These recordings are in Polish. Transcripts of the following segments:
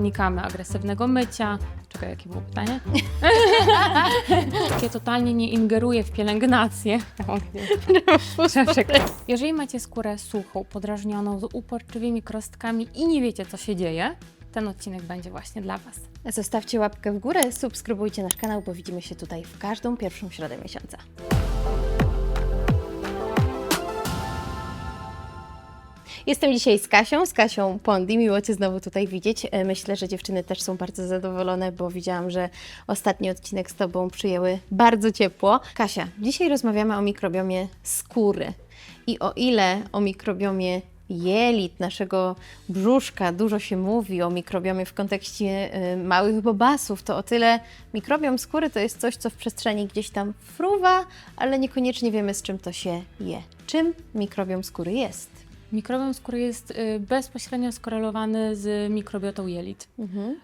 unikamy agresywnego mycia. Czekaj, jakie było pytanie? Takie totalnie nie ingeruje w pielęgnację. Jeżeli macie skórę suchą, podrażnioną, z uporczywymi krostkami i nie wiecie, co się dzieje, ten odcinek będzie właśnie dla Was. Zostawcie łapkę w górę, subskrybujcie nasz kanał, bo widzimy się tutaj w każdą pierwszą środę miesiąca. Jestem dzisiaj z Kasią, z Kasią Pondi. Miło Cię znowu tutaj widzieć. E, Myślę, że dziewczyny też są bardzo zadowolone, bo widziałam, że ostatni odcinek z Tobą przyjęły bardzo ciepło. Kasia, dzisiaj rozmawiamy o mikrobiomie skóry. I o ile o mikrobiomie jelit, naszego brzuszka dużo się mówi, o mikrobiomie w kontekście y, małych bobasów, to o tyle mikrobiom skóry to jest coś, co w przestrzeni gdzieś tam fruwa, ale niekoniecznie wiemy, z czym to się je. Czym mikrobiom skóry jest? Mikrobiom skóry jest y, bezpośrednio skorelowany z mikrobiotą jelit. Mhm. Y,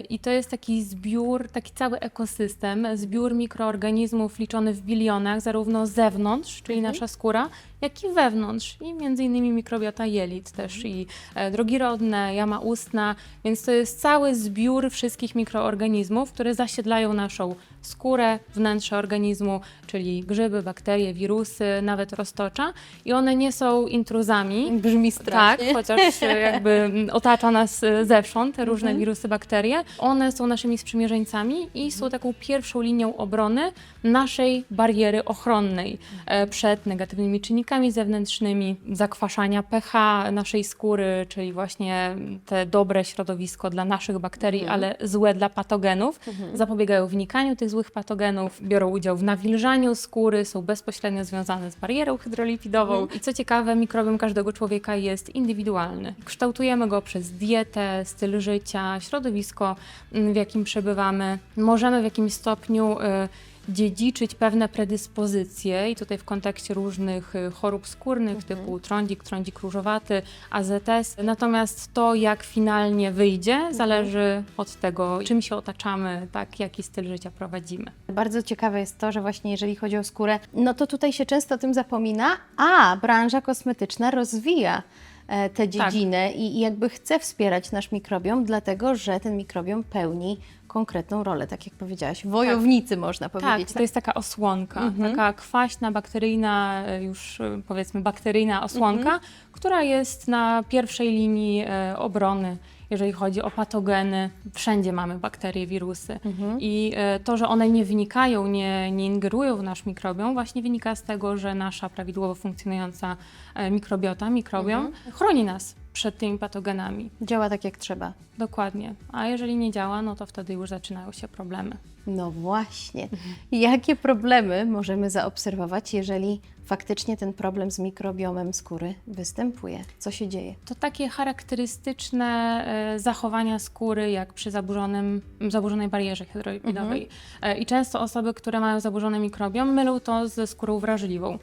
I to jest taki zbiór, taki cały ekosystem, zbiór mikroorganizmów liczony w bilionach, zarówno z zewnątrz, czyli nasza skóra, jak i wewnątrz. I między innymi mikrobiota jelit też i e, drogi rodne, jama ustna, więc to jest cały zbiór wszystkich mikroorganizmów, które zasiedlają naszą skórę, wnętrze organizmu, czyli grzyby, bakterie, wirusy, nawet roztocza. I one nie są intruzami, Brzmi tak, strasznie. chociaż e, jakby otacza nas zewsząd te różne wirusy, bakterie. One są naszymi sprzymierzeńcami i są taką pierwszą linią obrony naszej bariery ochronnej e, przed negatywnymi czynnikami zewnętrznymi, zakwaszania pH naszej skóry, czyli właśnie te dobre środowisko dla naszych bakterii, ale złe dla patogenów. Zapobiegają wnikaniu tych złych patogenów, biorą udział w nawilżaniu skóry, są bezpośrednio związane z barierą hydrolipidową. I co ciekawe, mikrobiom każdego człowieka jest indywidualny. Kształtujemy go przez dietę, styl życia, środowisko, w jakim przebywamy. Możemy w jakimś stopniu y, dziedziczyć pewne predyspozycje i tutaj w kontekście różnych y, chorób skórnych typu trądzik, trądzik różowaty, AZS. Natomiast to, jak finalnie wyjdzie, zależy od tego, czym się otaczamy, tak, jaki styl życia prowadzimy. Bardzo ciekawe jest to, że właśnie jeżeli chodzi o skórę, no to tutaj się często o tym zapomina, a branża kosmetyczna rozwija tę dziedzinę i, i jakby chce wspierać nasz mikrobiom, dlatego że ten mikrobiom pełni konkretną rolę, tak jak powiedziałaś, wojownicy można Tak, powiedzieć. to jest taka osłonka, taka kwaśna, bakteryjna, e, już e, powiedzmy bakteryjna osłonka, która jest na pierwszej linii e, obrony, jeżeli chodzi o patogeny. Wszędzie mamy bakterie, wirusy. I e, to, że one nie wnikają, nie, nie ingerują w nasz mikrobiom, właśnie wynika z tego, że nasza prawidłowo funkcjonująca e, mikrobiota, mikrobiom chroni nas przed tymi patogenami. Działa tak jak trzeba. Dokładnie. A jeżeli nie działa, no to wtedy już zaczynają się problemy. No właśnie. Jakie problemy możemy zaobserwować, jeżeli faktycznie ten problem z mikrobiomem skóry występuje? Co się dzieje? To takie charakterystyczne e, zachowania skóry, jak przy zaburzonym, zaburzonej barierze hydrolipidowej. E, I często osoby, które mają zaburzony mikrobiom, mylą to ze skórą wrażliwą.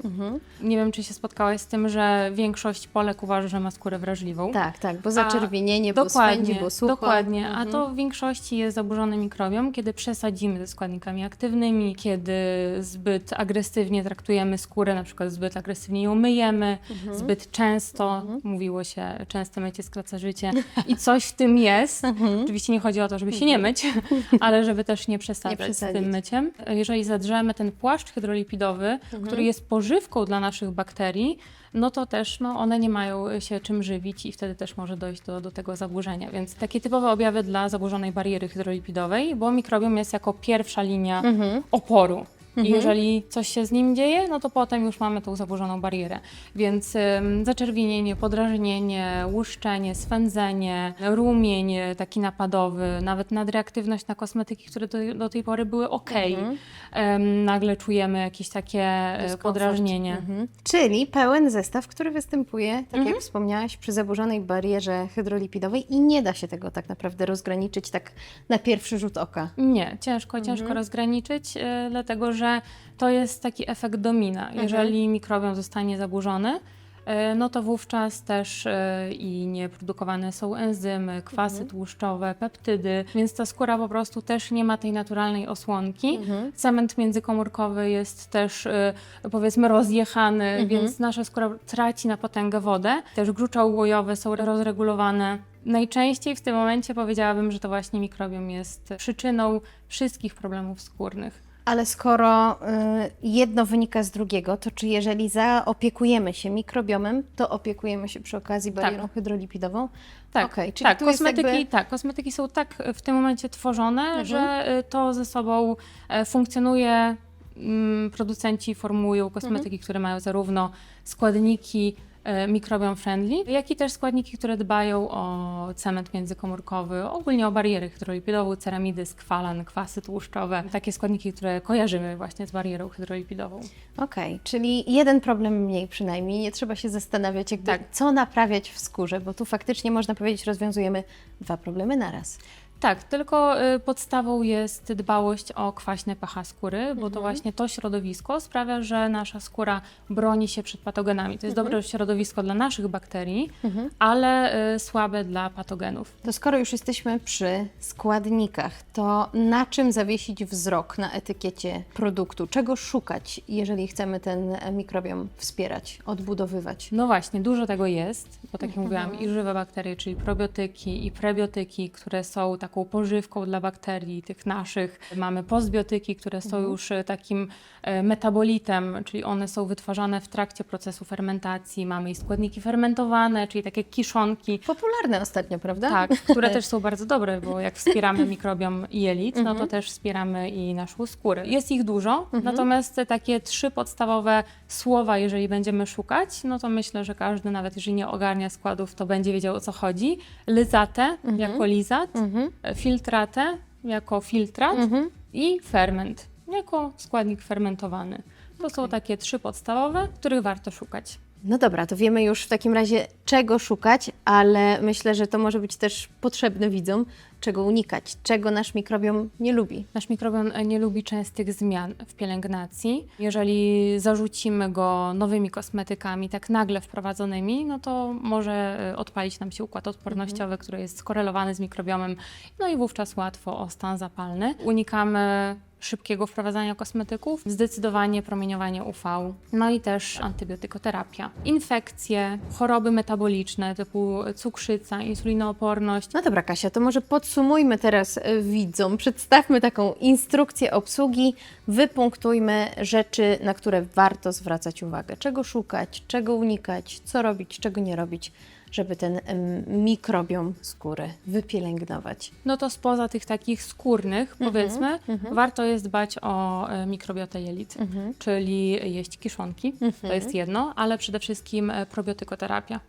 Nie wiem, czy się spotkałaś z tym, że większość Polek uważa, że ma skórę wrażliwą. Tak, tak, bo zaczerwienienie, bo spędzi, bo sucho. Dokładnie, a to w większości jest zaburzony mikrobiom, kiedy przesadzimy ze składnikami aktywnymi, kiedy zbyt agresywnie traktujemy skórę, na przykład zbyt agresywnie ją myjemy, Mhm. zbyt często, mówiło się, częste mycie skraca życie i coś w tym jest. Mhm. Oczywiście nie chodzi o to, żeby się nie myć, ale żeby też nie przesadzać, z przesadzić. tym myciem. Jeżeli zadrzemy ten płaszcz hydrolipidowy, Mhm. który jest pożywką dla naszych bakterii, no to też no, one nie mają się czym żywić i wtedy też może dojść do, do tego zaburzenia. Więc takie typowe objawy dla zaburzonej bariery hydrolipidowej, bo mikrobiom jest jako pierwsza linia Mhm. oporu. I jeżeli coś się z nim dzieje, no to potem już mamy tą zaburzoną barierę. Więc ym, zaczerwienienie, podrażnienie, łuszczenie, swędzenie, rumień e, taki napadowy, nawet nadreaktywność na kosmetyki, które do, do tej pory były ok. Ym, nagle czujemy jakieś takie e, Dyskomfort. podrażnienie. Mhm. Czyli pełen zestaw, który występuje, tak Mhm. jak wspomniałaś, przy zaburzonej barierze hydrolipidowej i nie da się tego tak naprawdę rozgraniczyć tak na pierwszy rzut oka. Nie, ciężko, ciężko rozgraniczyć, e, dlatego że to jest taki efekt domina. Jeżeli mikrobiom zostanie zaburzony, e, no to wówczas też e, i nie produkowane są enzymy, kwasy Mhm. tłuszczowe, peptydy, więc ta skóra po prostu też nie ma tej naturalnej osłonki. Mhm. Cement międzykomórkowy jest też e, powiedzmy rozjechany, Mhm. więc nasza skóra traci na potęgę wodę. Też grucza ułojowe są rozregulowane. Najczęściej w tym momencie powiedziałabym, że to właśnie mikrobiom jest przyczyną wszystkich problemów skórnych. Ale skoro y, jedno wynika z drugiego, to czy jeżeli zaopiekujemy się mikrobiomem, to opiekujemy się przy okazji barierą hydrolipidową? Tak, Okej, czyli tak, kosmetyki, jakby- tak, kosmetyki są tak w tym momencie tworzone, Mhm. że y, to ze sobą e, funkcjonuje. Mm, Producenci formułują kosmetyki, Mhm. które mają zarówno składniki mikrobiom friendly, jak i też składniki, które dbają o cement międzykomórkowy, ogólnie o barierę hydrolipidową, ceramidy, skwalan, kwasy tłuszczowe, takie składniki, które kojarzymy właśnie z barierą hydrolipidową. Okej, czyli jeden problem mniej przynajmniej. Nie trzeba się zastanawiać, jakby, Tak. co naprawiać w skórze, bo tu faktycznie można powiedzieć, rozwiązujemy dwa problemy naraz. Tak, tylko y, podstawą jest dbałość o kwaśne pH skóry, bo Mhm. to właśnie to środowisko sprawia, że nasza skóra broni się przed patogenami. To jest Mhm. dobre środowisko dla naszych bakterii, ale y, słabe dla patogenów. To skoro już jesteśmy przy składnikach, to na czym zawiesić wzrok na etykiecie produktu? Czego szukać, jeżeli chcemy ten mikrobiom wspierać, odbudowywać? No właśnie, dużo tego jest, tak jak Mhm. mówiłam, i żywe bakterie, czyli probiotyki i prebiotyki, które są taką pożywką dla bakterii, tych naszych. Mamy postbiotyki, które są Mhm. już e, takim e, metabolitem, czyli one są wytwarzane w trakcie procesu fermentacji. Mamy i składniki fermentowane, czyli takie kiszonki, Popularne ostatnio, prawda? tak, które też są bardzo dobre, bo jak wspieramy mikrobiom jelit, no Mhm. to też wspieramy i naszą skórę. Jest ich dużo, natomiast te takie trzy podstawowe słowa, jeżeli będziemy szukać, no to myślę, że każdy, nawet jeżeli nie składów, to będzie wiedział o co chodzi. Lyzatę jako lizat, Mhm. filtratę jako filtrat Mhm. i ferment jako składnik fermentowany. To są takie trzy podstawowe, których warto szukać. No dobra, to wiemy już w takim razie, czego szukać, ale myślę, że to może być też potrzebne widzom, czego unikać, czego nasz mikrobiom nie lubi. Nasz mikrobiom nie lubi częstych zmian w pielęgnacji. Jeżeli zarzucimy go nowymi kosmetykami, tak nagle wprowadzonymi, no to może e, odpalić nam się układ odpornościowy, który jest skorelowany z mikrobiomem, no i wówczas łatwo o stan zapalny. Unikamy szybkiego wprowadzania kosmetyków, zdecydowanie promieniowanie UV, no i też antybiotykoterapia. Infekcje, choroby metaboliczne typu cukrzyca, insulinooporność, No dobra, Kasia, to może podsumujmy teraz e, widzom, przedstawmy taką instrukcję obsługi, wypunktujmy rzeczy, na które warto zwracać uwagę. Czego szukać, czego unikać, co robić, czego nie robić, żeby ten mikrobiom skóry wypielęgnować. No to spoza tych takich skórnych, Mhm, powiedzmy, warto jest dbać o e, mikrobiotę jelit, Mhm. czyli jeść kiszonki, to jest jedno, ale przede wszystkim e, probiotykoterapia.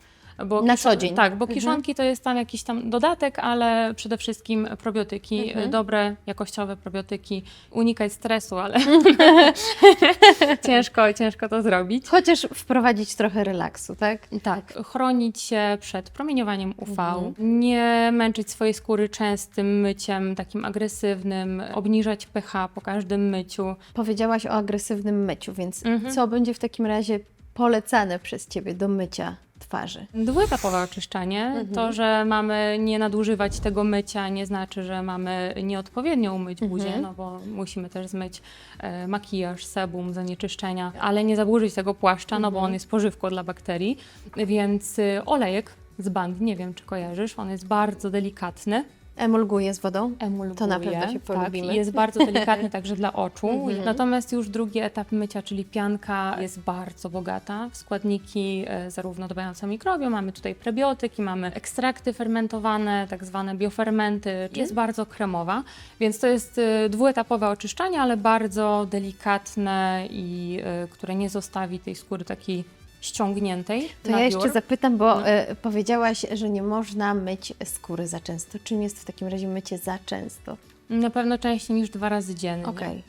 Bo Na co dzień. Tak, bo Mhm. kiszonki to jest tam jakiś tam dodatek, ale przede wszystkim probiotyki, Mhm. e, dobre, jakościowe probiotyki. Unikać stresu, ale ciężko, ciężko to zrobić. Chociaż wprowadzić trochę relaksu, tak? Tak, chronić się przed promieniowaniem UV, Mhm. nie męczyć swojej skóry częstym myciem, takim agresywnym, obniżać pH po każdym myciu. Powiedziałaś o agresywnym myciu, więc Mhm. co będzie w takim razie polecane przez Ciebie do mycia twarzy? Dwuetapowe oczyszczanie. Mhm. To, że mamy nie nadużywać tego mycia, nie znaczy, że mamy nieodpowiednio umyć buzię, Mhm. no bo musimy też zmyć e, makijaż, sebum, zanieczyszczenia, ale nie zaburzyć tego płaszcza, no bo Mhm. on jest pożywką dla bakterii. Więc y, olejek z band, nie wiem czy kojarzysz, on jest bardzo delikatny. Emulguje z wodą? emulguje. To na pewno się tak, polubimy. i jest bardzo delikatny także dla oczu. Mhm. Natomiast już drugi etap mycia, czyli pianka, jest bardzo bogata w składniki e, zarówno dbające o mikrobiom. Mamy tutaj prebiotyki, mamy ekstrakty fermentowane, tak zwane biofermenty. Jest bardzo kremowa, więc to jest e, dwuetapowe oczyszczanie, ale bardzo delikatne i e, które nie zostawi tej skóry takiej ściągniętej To ja jeszcze biur. zapytam, bo No. e, powiedziałaś, że nie można myć skóry za często. Czym jest w takim razie mycie za często? Na pewno częściej niż dwa razy dziennie. Okej.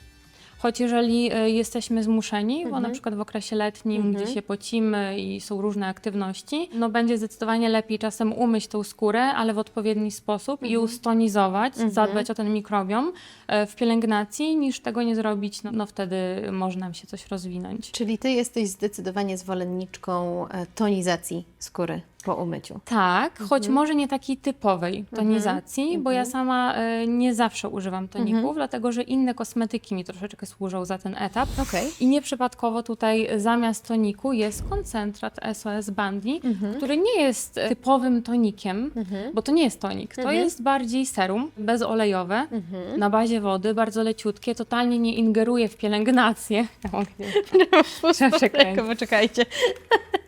Choć jeżeli e, jesteśmy zmuszeni, bo na Mhm. przykład w okresie letnim, Mhm. gdzie się pocimy i są różne aktywności, no będzie zdecydowanie lepiej czasem umyć tą skórę, ale w odpowiedni sposób i ją stonizować, Mhm. zadbać o ten mikrobiom e, w pielęgnacji, niż tego nie zrobić, no, no wtedy może nam się coś rozwinąć. Czyli ty jesteś zdecydowanie zwolenniczką e, tonizacji skóry po umyciu. Tak, choć może nie takiej typowej tonizacji, bo ja Mhm. sama e, nie zawsze używam toników, Mhm. dlatego że inne kosmetyki mi troszeczkę służą za ten etap. Okej. I nieprzypadkowo tutaj zamiast toniku jest koncentrat SOS Bandi, Mhm. który nie jest typowym tonikiem, Mhm. bo to nie jest tonik, to Mhm. jest bardziej serum bezolejowe. Mhm. Na bazie wody, bardzo leciutkie, totalnie nie ingeruje w pielęgnację. Ja mogę. Poczekajcie.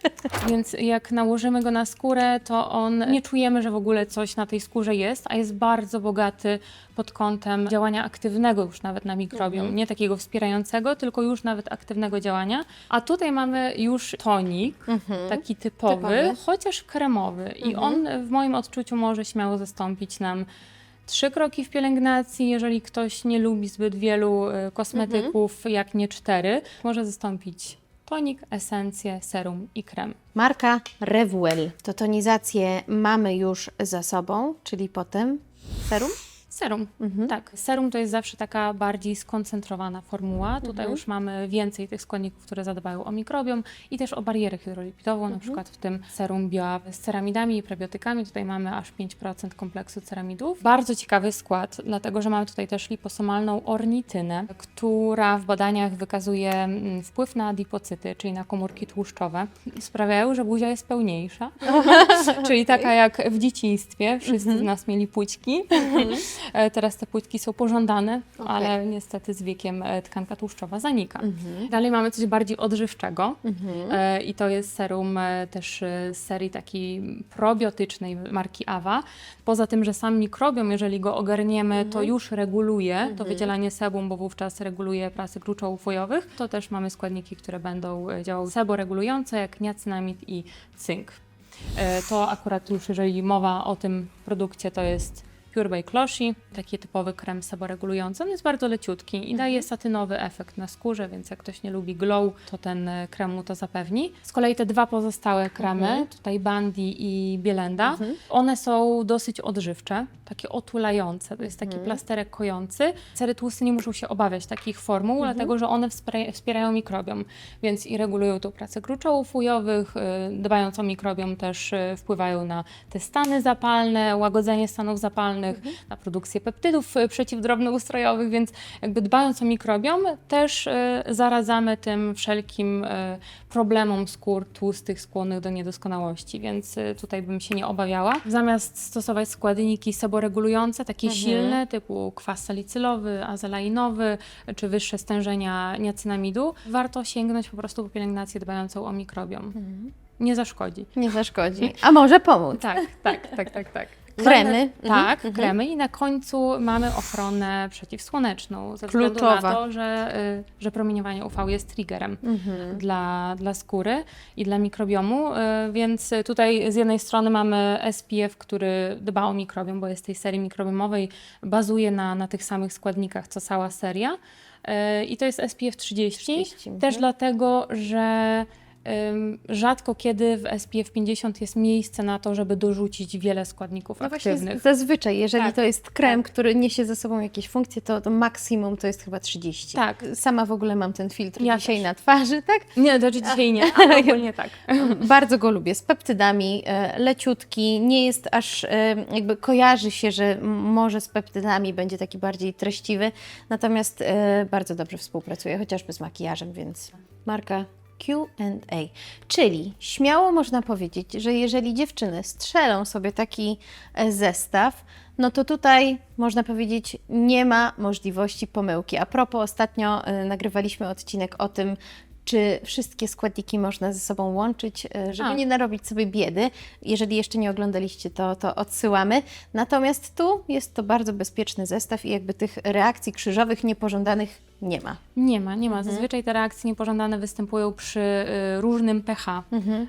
Więc jak nałożymy go na skórę, to on nie czujemy, że w ogóle coś na tej skórze jest, a jest bardzo bogaty pod kątem działania aktywnego już nawet na mikrobiom. Mhm. Nie takiego wspierającego, tylko już nawet aktywnego działania. A tutaj mamy już tonik, Mhm. taki typowy, Typowy. chociaż kremowy. I Mhm. on w moim odczuciu może śmiało zastąpić nam trzy kroki w pielęgnacji, jeżeli ktoś nie lubi zbyt wielu e, kosmetyków, jak nie cztery. Może zastąpić tonik, esencję, serum i krem. Marka Revwell. To tonizację mamy już za sobą, czyli potem serum? Serum. Mhm. Tak, serum to jest zawsze taka bardziej skoncentrowana formuła. Tutaj Mhm. już mamy więcej tych składników, które zadbają o mikrobiom i też o barierę hydrolipidową, Mhm. na przykład w tym serum bio z ceramidami i prebiotykami. Tutaj mamy aż 5% kompleksu ceramidów. Bardzo ciekawy skład, dlatego że mamy tutaj też liposomalną ornitynę, która w badaniach wykazuje mm, wpływ na adipocyty, czyli na komórki tłuszczowe. Sprawiają, że buzia jest pełniejsza, czyli taka jak w dzieciństwie. Wszyscy Mhm. z nas mieli płućki. E, Teraz te płytki są pożądane, Okej. ale niestety z wiekiem e, tkanka tłuszczowa zanika. Mhm. Dalej mamy coś bardziej odżywczego Mhm. e, i to jest serum też z serii takiej probiotycznej marki Awa. Poza tym, że sam mikrobiom, jeżeli go ogarniemy, to już reguluje to wydzielanie sebum, bo wówczas reguluje pracę gruczołów wojowych, to też mamy składniki, które będą działały seboregulujące, jak niacynamid i cynk. To akurat już, jeżeli mowa o tym produkcie, to jest Pure by Closhi, taki typowy krem seboregulujący. On jest bardzo leciutki i daje satynowy efekt na skórze, więc jak ktoś nie lubi glow, to ten e, krem mu to zapewni. Z kolei te dwa pozostałe kremy, Mhm. tutaj Bandi i Bielenda, Mhm. one są dosyć odżywcze, takie otulające. To jest taki Mhm. plasterek kojący. Cery tłusty nie muszą się obawiać takich formuł, Mhm. dlatego że one wspiera- wspierają mikrobiom, więc i regulują tą pracę gruczołów ujowych, y, dbając o mikrobiom też y, wpływają na te stany zapalne, łagodzenie stanów zapalnych, Mhm. na produkcję peptydów y, przeciwdrobnoustrojowych, więc jakby dbając o mikrobiom też y, zaradzamy tym wszelkim y, problemom skór tłustych skłonnych do niedoskonałości, więc tutaj bym się nie obawiała. Zamiast stosować składniki seboregulujące, takie Mhm. silne, typu kwas salicylowy, azelainowy, czy wyższe stężenia niacynamidu, warto sięgnąć po prostu po pielęgnację dbającą o mikrobiom. Mhm. Nie zaszkodzi. Nie zaszkodzi. A może pomóc. Tak, tak, tak, tak, tak. Kremy. Mhm, Tak, mhm. kremy i na końcu mamy ochronę przeciwsłoneczną, ze względu Kluczowa. na to, że, y, że promieniowanie UV jest triggerem Mhm. dla, dla skóry i dla mikrobiomu, y, więc tutaj z jednej strony mamy SPF, który dba o mikrobiom, bo jest tej serii mikrobiomowej, bazuje na, na tych samych składnikach, co cała seria. Y, I to jest SPF 30, 30, też mhm. dlatego, że rzadko kiedy w SPF 50 jest miejsce na to, żeby dorzucić wiele składników No właśnie aktywnych. z- zazwyczaj, jeżeli Tak, to jest krem, który niesie ze sobą jakieś funkcje, to, to maksimum to jest chyba 30. Tak. Sama w ogóle mam ten filtr Ja dzisiaj też. na twarzy, tak? Nie, znaczy dzisiaj nie, ale ogólnie tak. Bardzo go lubię. Z peptydami, e, leciutki, nie jest aż, e, jakby kojarzy się, że może z peptydami będzie taki bardziej treściwy, natomiast e, bardzo dobrze współpracuje, chociażby z makijażem, więc marka Q&A. Czyli śmiało można powiedzieć, że jeżeli dziewczyny strzelą sobie taki e, zestaw, no to tutaj można powiedzieć nie ma możliwości pomyłki. A propos, ostatnio e, nagrywaliśmy odcinek o tym, czy wszystkie składniki można ze sobą łączyć, e, żeby A. nie narobić sobie biedy. Jeżeli jeszcze nie oglądaliście, to, to odsyłamy. Natomiast tu jest to bardzo bezpieczny zestaw i jakby tych reakcji krzyżowych, niepożądanych nie ma. Nie ma, nie ma. Zazwyczaj te reakcje niepożądane występują przy y, różnym pH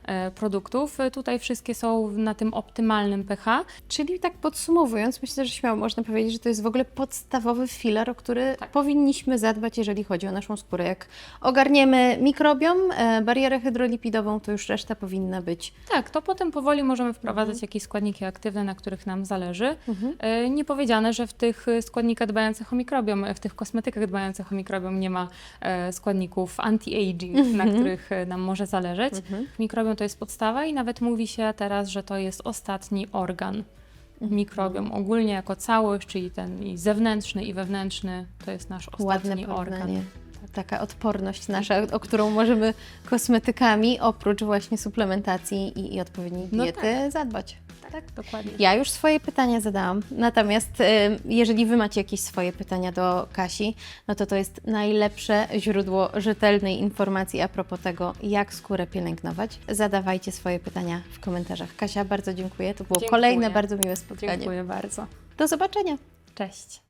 e, produktów. E, Tutaj wszystkie są na tym optymalnym pH. Czyli tak podsumowując, myślę, że śmiało można powiedzieć, że to jest w ogóle podstawowy filar, o który powinniśmy zadbać, jeżeli chodzi o naszą skórę. Jak ogarniemy mikrobiom, e, barierę hydrolipidową, to już reszta powinna być. Tak, to potem powoli możemy wprowadzać jakieś składniki aktywne, na których nam zależy. E, Nie powiedziane, że w tych składnikach dbających o mikrobiom, w tych kosmetykach dbających o mikrobiom nie ma e, składników anti-aging, na których e, nam może zależeć. Mikrobiom to jest podstawa i nawet mówi się teraz, że to jest ostatni organ. Mikrobiom ogólnie jako całość, czyli ten i zewnętrzny i wewnętrzny, to jest nasz ostatni organ. Taka odporność nasza, o którą możemy kosmetykami, oprócz właśnie suplementacji i, i odpowiedniej No diety, zadbać. Tak, dokładnie. Ja już swoje pytania zadałam, natomiast y, jeżeli Wy macie jakieś swoje pytania do Kasi, no to to jest najlepsze źródło rzetelnej informacji a propos tego, jak skórę pielęgnować. Zadawajcie swoje pytania w komentarzach. Kasia, bardzo dziękuję. To było Dziękuję. kolejne bardzo miłe spotkanie. Dziękuję bardzo. Do zobaczenia. Cześć.